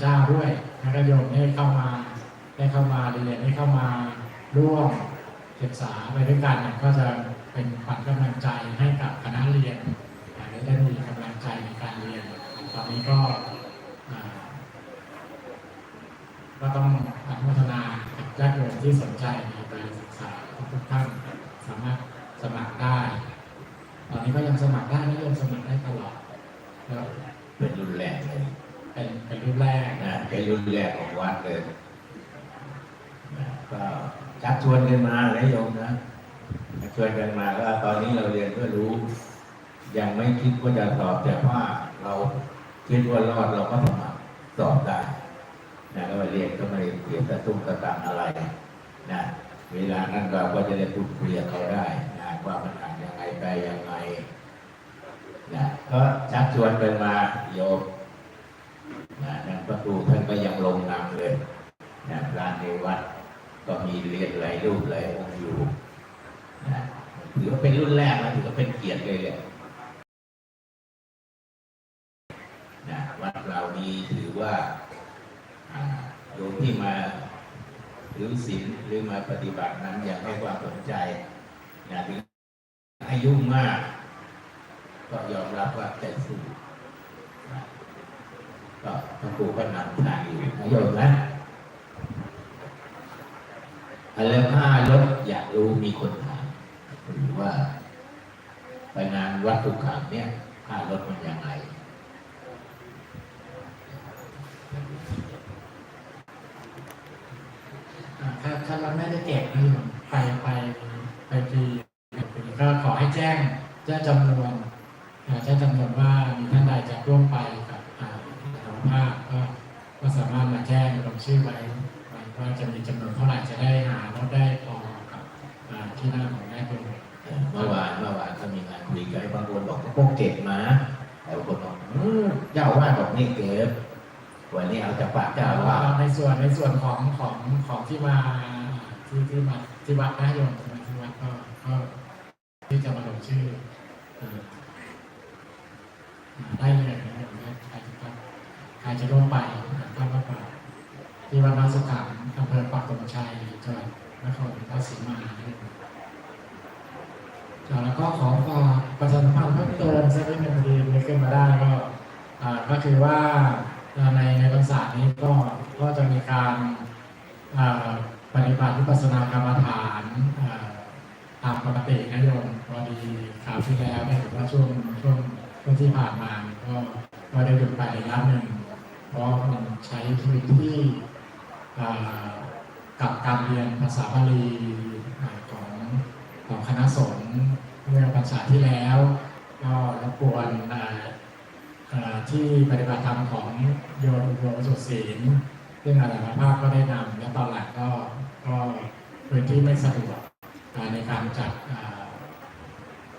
เจ้าด้วยแล้วก็โยมได้เข้ามาได้เข้ามาเรียนได้เข้ามาร่วมศึกษาไปด้วยกันเนี่ยก็จะเป็นขวัญกำลังใจให้กับคณะเรียนอ่าได้ได้มีกำลังใจในการเรียน ตอนนี้ก็ก็ต้องอนุโมทนากับญาติโยมที่สนใจในการศึกษาทุกท่านสามารถสมัครได้ ตอนนี้ก็ยังสมัครได้นะโยมสมัครได้ตลอดก็ เป็นรุ่นแรกเลย เป็นเป็นรุ่นแร กนะเป็นรุ่นแรกของวัดเลยก็ชักชวนกันมาเลยโยมนะชวนกันมาก็ตอนนี้เราเรียนเพื่อรู้ ยังไม่คิดว่าจะสอบแต่ว่าเราคิดว่ารอดเราก็สมัครสอบได้นะแล้วมาเรียนก็ไม่เสียตะตุ้มตะตังอะไรนะเวลานั้นเราก็จะได้พูดคุยกับเขาได้นะว่ามันอ่านยังไงไปยังไงนะก็ชักชวนกันมาโยมนะนั่นพระครูท่านก็ยังลงนามเลยนะพระใน วัด ก็มีเรียนหลายรูปหลายองค์อยู่นะถือว่าเป็นรุ่นแรกนะถือว่าเป็นเกียรติเลยแหละนะวัดเรานี้ถือว่าโยมที่มาถือศีลหรือมาปฏิบัตินั้นอยากให้ความสนใจนะถึงอายุมาก ก็ยอมรับว่าใจสู้ก็พระครูก็นำทางอยู่นะโยมนะ อันแล้วค่ารถอยากรู้มีคนถามหรือว่า ไปงานวัดทุกขังเนี่ยค่ารถมันยังไงถ้าถ้าเราไม่ได้เก็บนะโยมไปไปไปฟรีก็ขอให้แจ้งแจ้งจำนวนแจ้งจำนวนว่ามีท่านใดจะร่วมไปกับอ่าธรรมภาพก็ก็สามารถมาแจ้งลงชื่อไว้ ว่าจะมีจำนวนเท่าไหร่จะได้หารถได้พอกับที่นั่งของญาติโยเมื่อวานเมื่อวานก็มีงานคุยกันบางคนบอกว่าพวกเก็บมาแต่บางคนบอกเจ้าว่าบอกนี่เก็บวันนี้เอาจากปากเจ้าว่าในส่วนในส่วนของของของที่มาที่ที่มาที่วัดนะโยมที่มาที่วัดก็ก็ที่จะมาลงชื่อได้เลยนะโยมนใครจะครับใครจะร่วมไปก็มาไปที่วัดนาสุขัง อำเภอปักตงชัยจังหวัดนครราชสีมานะโยมแล้วก็ขอฝากประชาสัมพันธ์เพิ่มเติมสักนิดหนึ่งพอดีนึกขึ้นมาได้ก็อ่าก็คือว่าในในภาษานี้ก็ก็จะมีการอ่าปฏิบัติวิปัสสนากรรมฐานอ่าตามปกตินะโยมพอดีคราวที่แล้วเนี่ยหรือว่าช่วงช่วงช่วงที่ผ่านมาก็ก็ได้หยุดไประยะหนึ่งเพราะมันใช้ชีวิตที่ กับการเรียนภาษาบาลีของของคณะสงฆ์เมื่อพรรษาที่แล้ว ก็รบกวนที่ปฏิบัติธรรมของโยมโยมสุศีลซึ่งอาจารย์ภาพก็ได้นำและตอนหลังก็ก็พื้นที่ไม่สะดวกในการจัด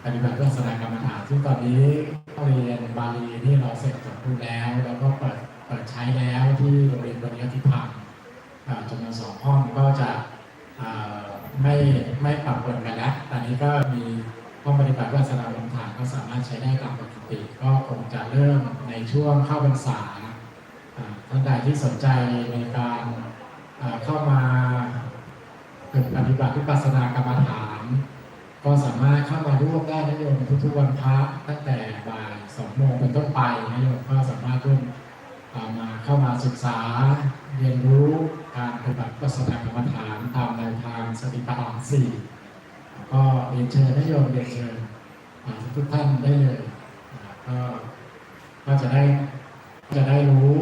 ปฏิบัติเรื่องสนากรรมฐานซึ่งตอนนี้เรียนบาลีที่เราเสร็จสมบูรณ์แล้ว แล้วก็เปิดเปิดใช้แล้วที่โรงเรียนปริยัติธรรม จำนวนสองห้องก็จะไม่ไม่ปรับปนกันแล้วตอนนี้ก็มีห้องปฏิบัติวิปัสสนากรรมฐานก็สามารถใช้ได้ตามปกติ ก็คงจะเริ่มในช่วงเข้าพรรษาท่านใดที่สนใจในการเข้ามาฝึกปฏิบัติวิปัสสนากรรมฐาน ก็สามารถเข้ามาร่วมได้นะโยมทุกๆวันพระตั้งแต่บ่ายสองโมงเป็นต้นไปนะโยมก็สามารถร่วมมาเข้ามาศึกษาเรียนรู้ การปฏิบัติวิปัสสนากรรมฐานตามแนวทางสติปัฏฐานสี่ก็เรียนเชิญนะโยมเรียนเชิญทุกท่านได้เลยก็ก็จะได้จะได้รู้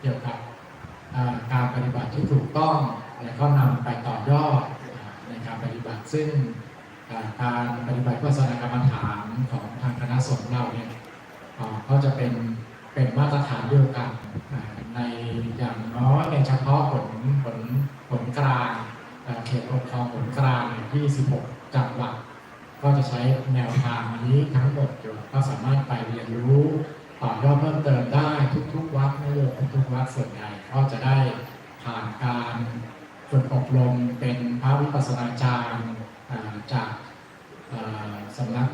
เกี่ยวกับการปฏิบัติที่ถูกต้องและก็นำไปต่อยอดในการปฏิบัติซึ่งการปฏิบัติวิปัสสนากรรมฐานของทางคณะสงฆ์เราเนี่ยก็จะเป็นเป็นมาตรฐานเดียวกัน ในอย่างน้อยในเฉพาะผลผลผลกลางเขตปกครองผลกลางที่ 16 จังหวัด ก็จะใช้แนวทางนี้ทั้งหมดอยู่ก็สามารถไปเรียนรู้ต่อยอดเพิ่มเติมได้ทุกๆวัดนะโยมทุกวัดส่วนใหญ่ก็จะได้ผ่านการฝึกอบรมเป็นพระวิปัสสนาจารย์จากสำนัก